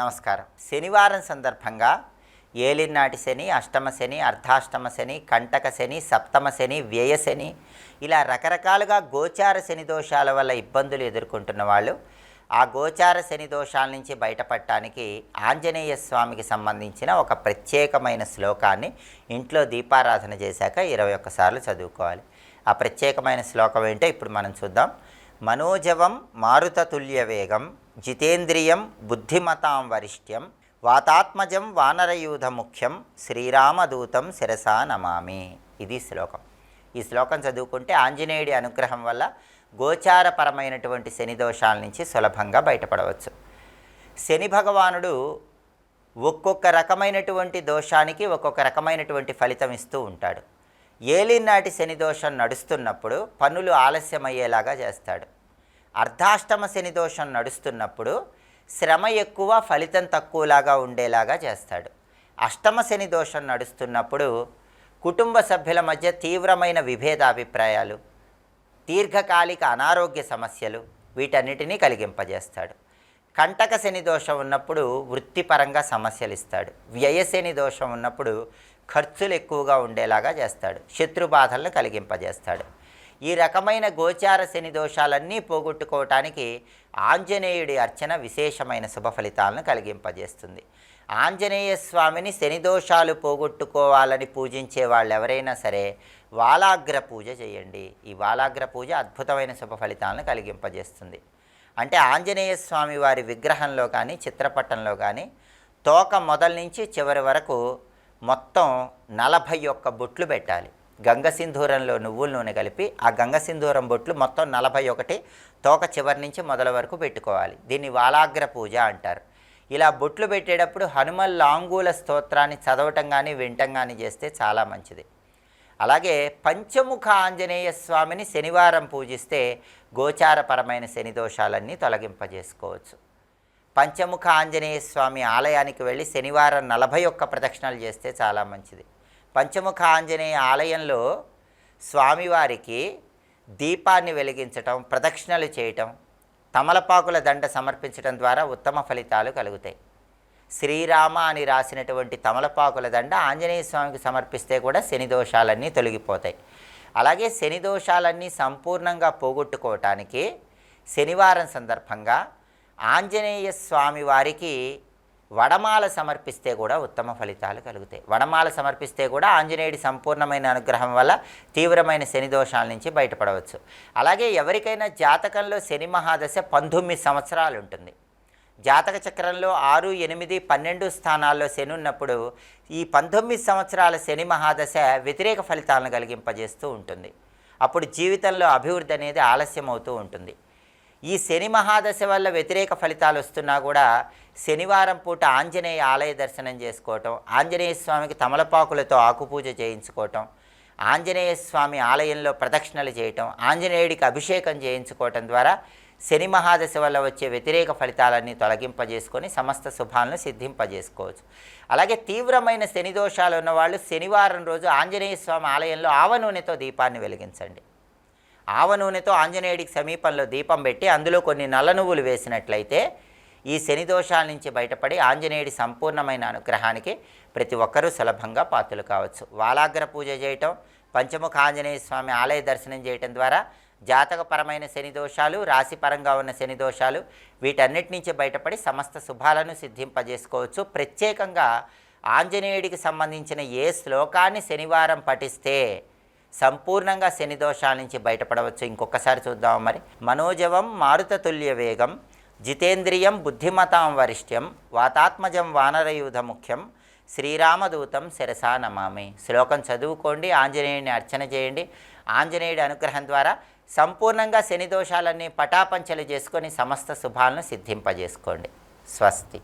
నమస్కారం. శనివారం సందర్భంగా ఏలినాటి శని అష్టమ శని అర్ధాష్టమ శని కంటక శని సప్తమ శని వ్యయ శని ఇలా రకరకాలుగా గోచార శని దోషాల వల్ల ఇబ్బందులు ఎదుర్కొంటున్న వాళ్ళు ఆ గోచార శని దోషాల నుంచి బయటపడటానికి ఆంజనేయ స్వామికి సంబంధించిన ఒక ప్రత్యేకమైన శ్లోకాన్ని ఇంట్లో దీపారాధన చేశాక ఇరవై ఒక్కసార్లు చదువుకోవాలి. ఆ ప్రత్యేకమైన శ్లోకం ఏంటో ఇప్పుడు మనం చూద్దాం. మనోజవం మారుతతుల్యవేగం జితేంద్రియం బుద్ధిమతాం వరిష్ట్యం వాతాత్మజం వానరయూధ ముఖ్యం శ్రీరామదూతం శిరసా నమామి. ఇది శ్లోకం. ఈ శ్లోకం చదువుకుంటే ఆంజనేయుడి అనుగ్రహం వల్ల గోచారపరమైనటువంటి శని దోషాల నుంచి సులభంగా బయటపడవచ్చు. శని భగవానుడు ఒక్కొక్క రకమైనటువంటి దోషానికి ఒక్కొక్క రకమైనటువంటి ఫలితం ఇస్తూ ఉంటాడు. ఏలినాటి శని దోషం నడుస్తున్నప్పుడు పనులు ఆలస్యమయ్యేలాగా చేస్తాడు. అర్ధాష్టమ శని దోషం నడుస్తున్నప్పుడు శ్రమ ఎక్కువ ఫలితం తక్కువలాగా ఉండేలాగా చేస్తాడు. అష్టమ శని దోషం నడుస్తున్నప్పుడు కుటుంబ సభ్యుల మధ్య తీవ్రమైన విభేదాభిప్రాయాలు దీర్ఘకాలిక అనారోగ్య సమస్యలు వీటన్నిటినీ కలిగింపజేస్తాడు. కంటక శని దోషం ఉన్నప్పుడు వృత్తిపరంగా సమస్యలు ఇస్తాడు వ్యయశని దోషం ఉన్నప్పుడు ఖర్చులు ఎక్కువగా ఉండేలాగా చేస్తాడు. శత్రు బాధలను కలిగింపజేస్తాడు. ఈ రకమైన గోచార శని దోషాలన్నీ పోగొట్టుకోవటానికి ఆంజనేయుడి అర్చన విశేషమైన శుభ ఫలితాలను కలిగింపజేస్తుంది. ఆంజనేయ స్వామిని శని దోషాలు పోగొట్టుకోవాలని పూజించే వాళ్ళు ఎవరైనా సరే వాలాగ్ర పూజ చేయండి. ఈ వాలాగ్ర పూజ అద్భుతమైన శుభ ఫలితాలను కలిగింపజేస్తుంది. అంటే ఆంజనేయ స్వామి వారి విగ్రహంలో కానీ చిత్రపటంలో కానీ తోక మొదల నుంచి చివరి వరకు మొత్తం నలభై ఒక్క బొట్లు పెట్టాలి. గంగ సింధూరంలో నువ్వుల నూనె కలిపి ఆ గంగ సింధూరం బొట్లు మొత్తం నలభై ఒకటి తోక చివరి నుంచి మొదల వరకు పెట్టుకోవాలి. దీన్ని వాలాగ్ర పూజ అంటారు. ఇలా బొట్లు పెట్టేటప్పుడు హనుమల్ లాంగూల స్తోత్రాన్ని చదవటం కానీ వినటం కానీ చేస్తే చాలా మంచిది. అలాగే పంచముఖ ఆంజనేయ స్వామిని శనివారం పూజిస్తే గోచారపరమైన శని దోషాలన్నీ తొలగింపజేసుకోవచ్చు. పంచముఖ ఆంజనేయ స్వామి ఆలయానికి వెళ్ళి శనివారం నలభై ఒక్క ప్రదక్షిణలు చేస్తే చాలా మంచిది. పంచముఖ ఆంజనేయ ఆలయంలో స్వామివారికి దీపాన్ని వెలిగించటం ప్రదక్షిణలు చేయటం తమలపాకుల దండ సమర్పించడం ద్వారా ఉత్తమ ఫలితాలు కలుగుతాయి. శ్రీరామ అని రాసినటువంటి తమలపాకుల దండ ఆంజనేయ స్వామికి సమర్పిస్తే కూడా శని దోషాలన్నీ తొలగిపోతాయి. అలాగే శని దోషాలన్నీ సంపూర్ణంగా పోగొట్టుకోవటానికి శనివారం సందర్భంగా ఆంజనేయ స్వామి వారికి వడమాల సమర్పిస్తే కూడా ఉత్తమ ఫలితాలు కలుగుతాయి. వడమాల సమర్పిస్తే కూడా ఆంజనేయుడి సంపూర్ణమైన అనుగ్రహం వల్ల తీవ్రమైన శని దోషాల నుంచి బయటపడవచ్చు. అలాగే ఎవరికైనా జాతకంలో శని మహాదశ పంతొమ్మిది సంవత్సరాలు ఉంటుంది. జాతక చక్రంలో ఆరు ఎనిమిది పన్నెండు స్థానాల్లో శని ఉన్నప్పుడు ఈ పంతొమ్మిది సంవత్సరాల శని మహాదశ వ్యతిరేక ఫలితాలను కలిగింపజేస్తూ ఉంటుంది. అప్పుడు జీవితంలో అభివృద్ధి అనేది ఆలస్యం అవుతూ ఉంటుంది. ఈ శని మహాదశ వల్ల వ్యతిరేక ఫలితాలు వస్తున్నా కూడా శనివారం పూట ఆంజనేయ ఆలయ దర్శనం చేసుకోవటం ఆంజనేయ స్వామికి తమలపాకులతో ఆకుపూజ చేయించుకోవటం ఆంజనేయ స్వామి ఆలయంలో ప్రదక్షిణలు చేయటం ఆంజనేయుడికి అభిషేకం చేయించుకోవటం ద్వారా శని మహాదశ వల్ల వచ్చే వ్యతిరేక ఫలితాలన్నీ తొలగింపజేసుకొని సమస్త శుభాలను సిద్ధింపజేసుకోవచ్చు. అలాగే తీవ్రమైన శని దోషాలు ఉన్నవాళ్ళు శనివారం రోజు ఆంజనేయ స్వామి ఆలయంలో ఆవ నూనెతో దీపాన్ని వెలిగించండి. ఆవ నూనెతో ఆంజనేయుడికి సమీపంలో దీపం పెట్టి అందులో కొన్ని నల్ల నువ్వులు వేసినట్లయితే ఈ శని దోషాల నుంచి బయటపడి ఆంజనేయుడి సంపూర్ణమైన అనుగ్రహానికి ప్రతి ఒక్కరూ సులభంగా పాత్రలు కావచ్చు. వాలాగ్ర పూజ చేయటం పంచముఖ ఆంజనేయ స్వామి ఆలయ దర్శనం చేయటం ద్వారా జాతకపరమైన శని దోషాలు రాశిపరంగా ఉన్న శని దోషాలు వీటన్నిటి నుంచి బయటపడి సమస్త శుభాలను సిద్ధింపజేసుకోవచ్చు. ప్రత్యేకంగా ఆంజనేయుడికి సంబంధించిన ఏ శ్లోకాన్ని శనివారం పఠిస్తే సంపూర్ణంగా శని దోషాల నుంచి బయటపడవచ్చు. ఇంకొకసారి చూద్దాం మరి. మనోజవం మారుతతుల్య వేగం జితేంద్రియం బుద్ధిమతాం వరిష్ట్యం వాతాత్మజం వానరయూధ ముఖ్యం శ్రీరామదూతం శిరసా నమామి. శ్లోకం చదువుకోండి ఆంజనేయుడిని అర్చన చేయండి. ఆంజనేయుడి అనుగ్రహం ద్వారా సంపూర్ణంగా శని దోషాలన్నీ పటాపంచలు చేసుకొని సమస్త శుభాలను సిద్ధింపజేసుకోండి. స్వస్తి.